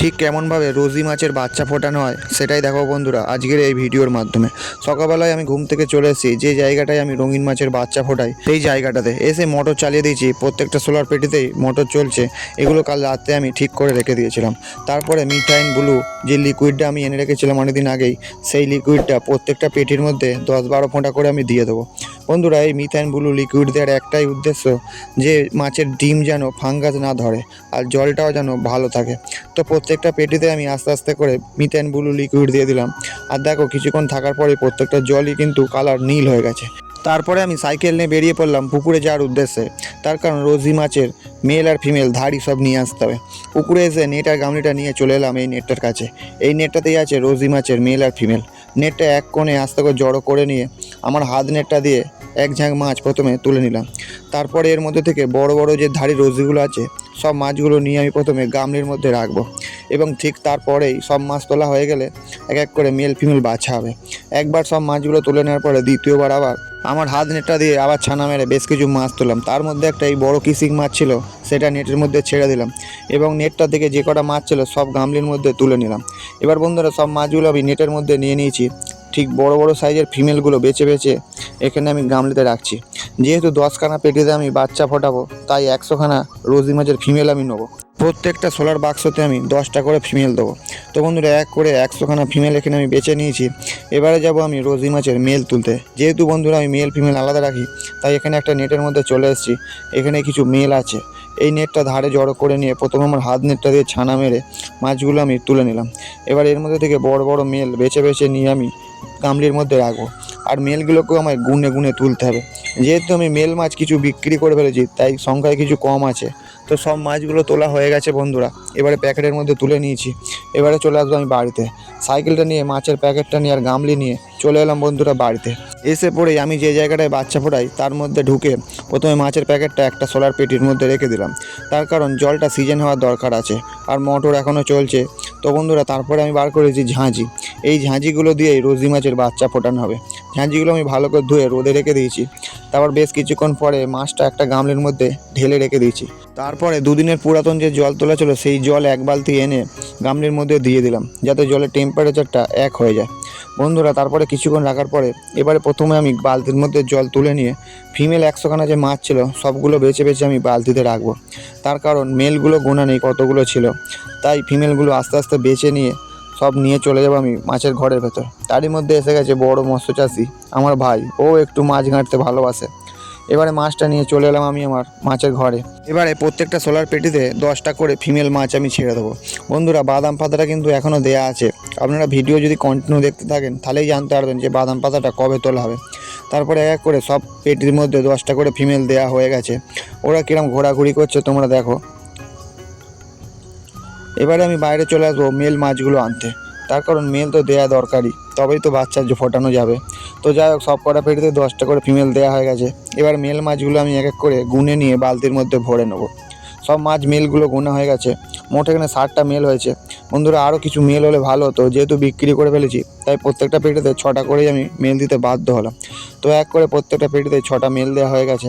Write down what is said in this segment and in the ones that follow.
ঠিক কেমনভাবে রোজি মাছের বাচ্চা ফোটানো হয়, সেটাই দেখো বন্ধুরা আজকের এই ভিডিওর মাধ্যমে। সকালবেলায় আমি ঘুম থেকে চলে এসেছি, যে জায়গাটায় আমি রঙিন মাছের বাচ্চা ফোটাই, সেই জায়গাটাতে। এসে মোটর চালিয়ে দিয়েছি, প্রত্যেকটা সোলার পেটিতেই মোটর চলছে, এগুলো কাল রাতে আমি ঠিক করে রেখে দিয়েছিলাম। তারপরে মিথাইন ব্লু, যে লিকুইডটা আমি এনে রেখেছিলাম অনেকদিন আগেই, সেই লিকুইডটা প্রত্যেকটা পেটির মধ্যে দশ বারো ফোঁটা করে আমি দিয়ে দেবো। বন্ধুরা, এই মিথাইন ব্লু লিকুইড দেওয়ার একটাই উদ্দেশ্য, যে মাছের ডিম যেন ফাঙ্গাস না ধরে, আর জলটাও যেন ভালো থাকে। তো প্রত্যেকটা পেটিতে আমি আস্তে আস্তে করে মিথেন, ব্লু, লিকুইড দিয়ে দিলাম। আর দেখো, কিছুক্ষণ থাকার পরে প্রত্যেকটা জলই কিন্তু কালার নীল হয়ে গেছে। তারপরে আমি সাইকেল নিয়ে বেরিয়ে পড়লাম পুকুরে যাওয়ার উদ্দেশ্যে। তার কারণ রোজি মাছের মেল আর ফিমেল ধাড়ি সব নিয়ে আসতে হবে। পুকুরে এসে নেট আর গামলিটা নিয়ে চলে এলাম এই নেটটার কাছে। এই নেটটাতেই আছে রোজি মাছের মেল আর ফিমেল। নেটটা এক কোণে আস্তে করে জড়ো করে নিয়ে আমার হাত নেটটা দিয়ে এক ঝাঁক মাছ প্রথমে তুলে নিলাম। তারপরে এর মধ্যে থেকে বড় বড় যে ধাড়ি রোজিগুলো আছে সব মাছগুলো নিয়ে আমি প্রথমে গামলির মধ্যে রাখব। এবং ঠিক তারপরেই সব মাছ তোলা হয়ে গেলে এক এক করে মেল ফিমেল বাছা হবে। একবার সব মাছগুলো তুলে নেওয়ার পরে দ্বিতীয়বার আবার আমার হাত নেটটা দিয়ে আবার ছানা মেরে বেশ কিছু মাছ তুললাম। তার মধ্যে একটা এই বড় কিসিং মাছ ছিল, সেটা নেটের মধ্যে ছেড়ে দিলাম। এবং নেটটা থেকে যে কটা মাছ ছিল সব গামলির মধ্যে তুলে নিলাম। এবার বন্ধুরা সব মাছগুলো আমি নেটের মধ্যে নিয়ে নিয়েছি। ঠিক বড় বড় সাইজের ফিমেলগুলো বেছে বেছে এখানে আমি গামলিতে রাখছি। যেহেতু দশখানা পেটিতে আমি বাচ্চা ফোটাবো, তাই একশোখানা রোজি মাছের ফিমেল আমি নেব। প্রত্যেকটা সোলার বাক্সতে আমি দশটা করে ফিমেল দেবো। তো বন্ধুরা, এক করে একশোখানা ফিমেল এখানে আমি বেছে নিয়েছি। এবারে যাব আমি রোজি মাছের মেল তুলতে। যেহেতু বন্ধুরা, আমি মেল ফিমেল আলাদা রাখি, তাই এখানে একটা নেটের মধ্যে চলে এসেছি। এখানে কিছু মেল আছে। এই নেটটা ধারে জড়ো করে নিয়ে প্রথমে আমার হাত নেটটা দিয়ে ছানা মেরে মাছগুলো আমি তুলে নিলাম। এবার এর মধ্যে থেকে বড় বড় মেল বেছে বেছে নিয়ে আমি গামলির মধ্যে রাখব। আর মেলগুলোকেও আমায় গুনে গুনে তুলতে হবে। যেহেতু আমি মেল মাছ কিছু বিক্রি করে ফেলেছি, তাই সংখ্যায় কিছু কম আছে। তো সব মাছগুলো তোলা হয়ে গেছে বন্ধুরা। এবারে প্যাকেটের মধ্যে তুলে নিয়েছি। এবারে চলে আসব আমি বাড়িতে। সাইকেলটা নিয়ে, মাছের প্যাকেটটা নিয়ে আর গামলি নিয়ে চলে এলাম বন্ধুরা বাড়িতে। এসে পড়েই আমি যে জায়গাটায় বাচ্চা ফোটাই, তার মধ্যে ঢুকে প্রথমে মাছের প্যাকেটটা একটা সোলার পেটির মধ্যে রেখে দিলাম। তার কারণ জলটা সিজন হওয়ার দরকার আছে আর মোটর এখনও চলছে। তো বন্ধুরা, তারপরে আমি বার করেছি ঝাঁঝি। এই ঝাঁঝিগুলো দিয়েই রোজি মাছের বাচ্চা ফোটানো হবে। ঝাঁঝিগুলো আমি ভালো করে ধুয়ে রোদে রেখে দিয়েছি। তারপর বেশ কিছুক্ষণ পরে মাছটা একটা গামলের মধ্যে ঢেলে রেখে দিয়েছি। তারপরে দুদিনের পুরাতন যে জল তোলা ছিল, সেই জল এক বালতি এনে গামলির মধ্যে দিয়ে দিলাম, যাতে জলের টেম্পারেচারটা এক হয়ে যায়। বন্ধুরা, তারপরে কিছুক্ষণ রাখার পরে এবারে প্রথমে আমি বালতির মধ্যে জল তুলে নিয়ে, ফিমেল একশোখানা যে মাছ ছিল, সবগুলো বেছে বেছে আমি বালতিতে রাখব। তার কারণ, মেলগুলো গোনা নেই কতগুলো ছিল। তাই ফিমেলগুলো আস্তে আস্তে বেছে নিয়ে সব নিয়ে চলে যাব আমি মাছের ঘরের ভেতর। তারই মধ্যে এসে গেছে বড় মৎস্য চাষি, আমার ভাই। ও একটু মাছ ঘাঁটতে ভালোবাসে। এবারে মাছটা নিয়ে চলে এলাম আমি আমার মাছের ঘরে। এবারে প্রত্যেকটা সোলার পেটিতে দশটা করে ফিমেল মাছ আমি ছেড়ে দেবো। বন্ধুরা, বাদাম পাতাটা কিন্তু এখনও দেয়া আছে। আপনারা ভিডিও যদি কন্টিনিউ দেখতে থাকেন, তাহলেই জানতে পারবেন যে বাদাম পাতাটা কবে তোলা হবে। তারপরে এক এক করে সব পেটির মধ্যে দশটা করে ফিমেল দেয়া হয়ে গেছে। ওরা কিরম ঘোরাঘুরি করছে তোমরা দেখো। এবারে আমি বাইরে চলে আসব মেল মাছগুলো আনতে। তার কারণ মেল তো দেয়া দরকারই, তবেই তো বাচ্চা ফোটানো যাবে। তো যাই হোক, সব কটা পেটিতে দশটা করে ফিমেল দেওয়া হয়ে গেছে। এবার মেল মাছগুলো আমি এক এক করে গুনে নিয়ে বালতির মধ্যে ভরে নেব। সব মাছ মেলগুলো গোনা হয়ে গেছে। মোট এখানে ষাটটা মেল হয়েছে। বন্ধুরা আরও কিছু মেল হলে ভালো হতো। যেহেতু বিক্রি করে ফেলেছি, তাই প্রত্যেকটা পেটিতে ছটা করেই আমি মেল দিতে বাধ্য হলাম। তো এক করে প্রত্যেকটা পেটিতে ছটা মেল দেওয়া হয়ে গেছে।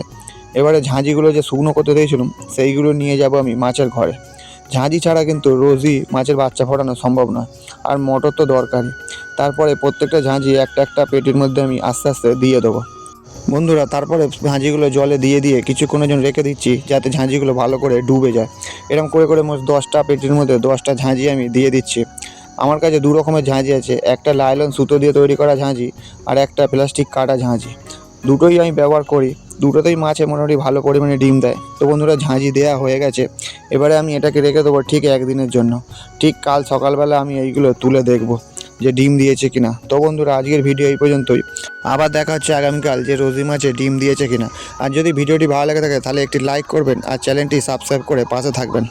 এবারে ঝাঁঝিগুলো যে শুকনো করতে দিয়েছিলাম, সেইগুলো নিয়ে যাব আমি মাছের ঘরে। ঝাঁঝি ছাড়া কিন্তু রোজই মাছের বাচ্চা ফোটানো সম্ভব নয়। আর মোটর তো দরকারই। তারপরে প্রত্যেকটা ঝাঁঝি একটা একটা পেটির মধ্যে আমি আস্তে আস্তে দিয়ে দেবো। বন্ধুরা, তারপরে ঝাঁঝিগুলো জলে দিয়ে দিয়ে কিছুক্ষণের জন্য রেখে দিচ্ছি যাতে ঝাঁঝিগুলো ভালো করে ডুবে যায়। এরকম করে করে মোট দশটা পেটির মধ্যে দশটা ঝাঁঝি আমি দিয়ে দিচ্ছি। আমার কাছে দু রকমের ঝাঁঝি আছে। একটা লাইলন সুতো দিয়ে তৈরি করা ঝাঁঝি আর একটা প্লাস্টিক কাটা ঝাঁঝি। দুটোই আমি ব্যবহার করি। দুটোতেই মাছে মোটামুটি ভালো পরিমাণে ডিম দেয়। তো বন্ধুরা, ঝাঁঝি দেওয়া হয়ে গেছে। এবারে আমি এটাকে রেখে দেবো ঠিক একদিনের জন্য। ঠিক কাল সকালবেলা আমি এইগুলো তুলে দেখব যে ডিম দিয়েছে কিনা। তো বন্ধুরা, আজকের ভিডিও এই পর্যন্তই। আবার দেখা হচ্ছে আগামীকাল যে রোজি মাছে ডিম দিয়েছে কিনা। আর যদি ভিডিওটি ভালো লেগে থাকে, তাহলে একটি লাইক করবেন আর চ্যানেলটি সাবস্ক্রাইব করে পাশে থাকবেন।